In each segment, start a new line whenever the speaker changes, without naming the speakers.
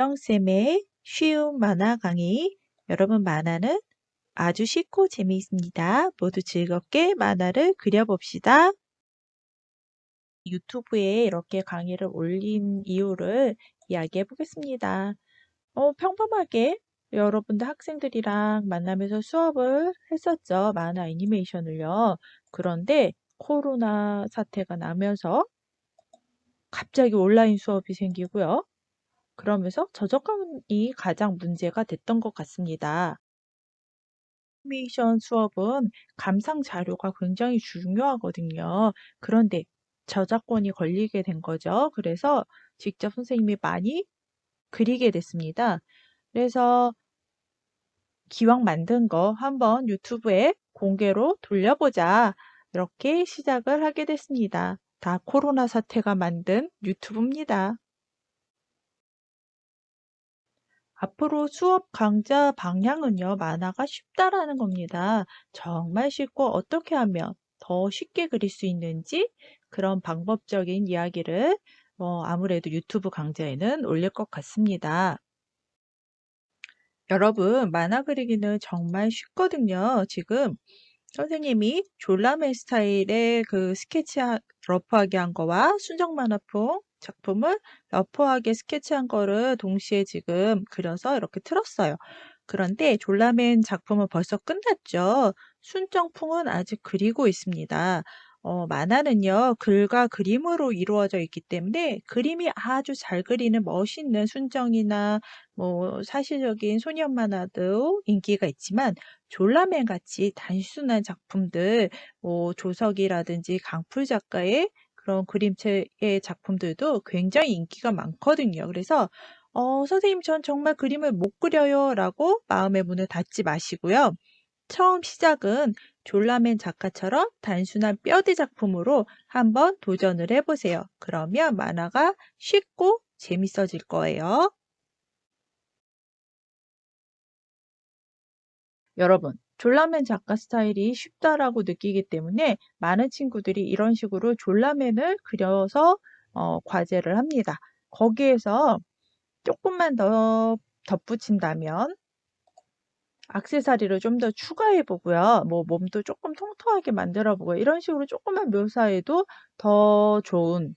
영쌤의 쉬운 만화 강의. 여러분 만화는 아주 쉽고 재미있습니다. 모두 즐겁게 만화를 그려봅시다. 유튜브에 이렇게 강의를 올린 이유를 이야기해 보겠습니다. 어, 평범하게 여러분들 학생들이랑 만나면서 수업을 했었죠. 만화 애니메이션을요. 그런데 코로나 사태가 나면서 갑자기 온라인 수업이 생기고요. 그러면서 저작권이 가장 문제가 됐던 것 같습니다. 애니메이션 수업은 감상 자료가 굉장히 중요하거든요. 그런데 저작권이 걸리게 된 거죠. 그래서 직접 선생님이 많이 그리게 됐습니다. 그래서 기왕 만든 거 한번 유튜브에 공개로 돌려보자. 이렇게 시작을 하게 됐습니다. 다 코로나 사태가 만든 유튜브입니다. 앞으로 수업 강좌 방향은요, 만화가 쉽다라는 겁니다. 정말 쉽고 어떻게 하면 더 쉽게 그릴 수 있는지 그런 방법적인 이야기를 어, 아무래도 유튜브 강좌에는 올릴 것 같습니다. 여러분, 만화 그리기는 정말 쉽거든요. 지금 선생님이 졸라맨 스타일의 그 스케치 러프하게 한 거와 순정 만화풍 작품을 러프하게 스케치한 거를 동시에 지금 그려서 이렇게 틀었어요. 그런데 졸라맨 작품은 벌써 끝났죠. 순정풍은 아직 그리고 있습니다. 어, 만화는요, 글과 그림으로 이루어져 있기 때문에 그림이 아주 잘 그리는 멋있는 순정이나 뭐 사실적인 소년 만화도 인기가 있지만 졸라맨 같이 단순한 작품들, 뭐 조석이라든지 강풀 작가의 그런 그림체의 작품들도 굉장히 인기가 많거든요. 그래서 어, 선생님 전 정말 그림을 못 그려요 라고 마음의 문을 닫지 마시고요. 처음 시작은 졸라맨 작가처럼 단순한 뼈대 작품으로 한번 도전을 해보세요. 그러면 만화가 쉽고 재밌어질 거예요. 여러분, 졸라맨 작가 스타일이 쉽다라고 느끼기 때문에 많은 친구들이 이런 식으로 졸라맨을 그려서 어, 과제를 합니다. 거기에서 조금만 더 덧붙인다면 악세사리를 좀 더 추가해 보고요. 뭐 몸도 조금 통통하게 만들어 보고 이런 식으로 조금만 묘사해도 더 좋은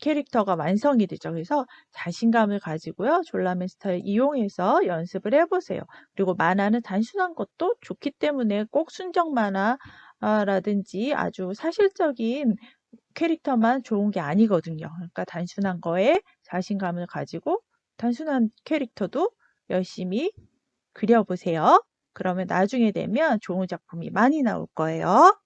캐릭터가 완성이 되죠. 그래서 자신감을 가지고요. 졸라맨 스타일 이용해서 연습을 해보세요. 그리고 만화는 단순한 것도 좋기 때문에 꼭 순정 만화라든지 아주 사실적인 캐릭터만 좋은 게 아니거든요. 그러니까 단순한 거에 자신감을 가지고 단순한 캐릭터도 열심히 그려보세요. 그러면 나중에 되면 좋은 작품이 많이 나올 거예요.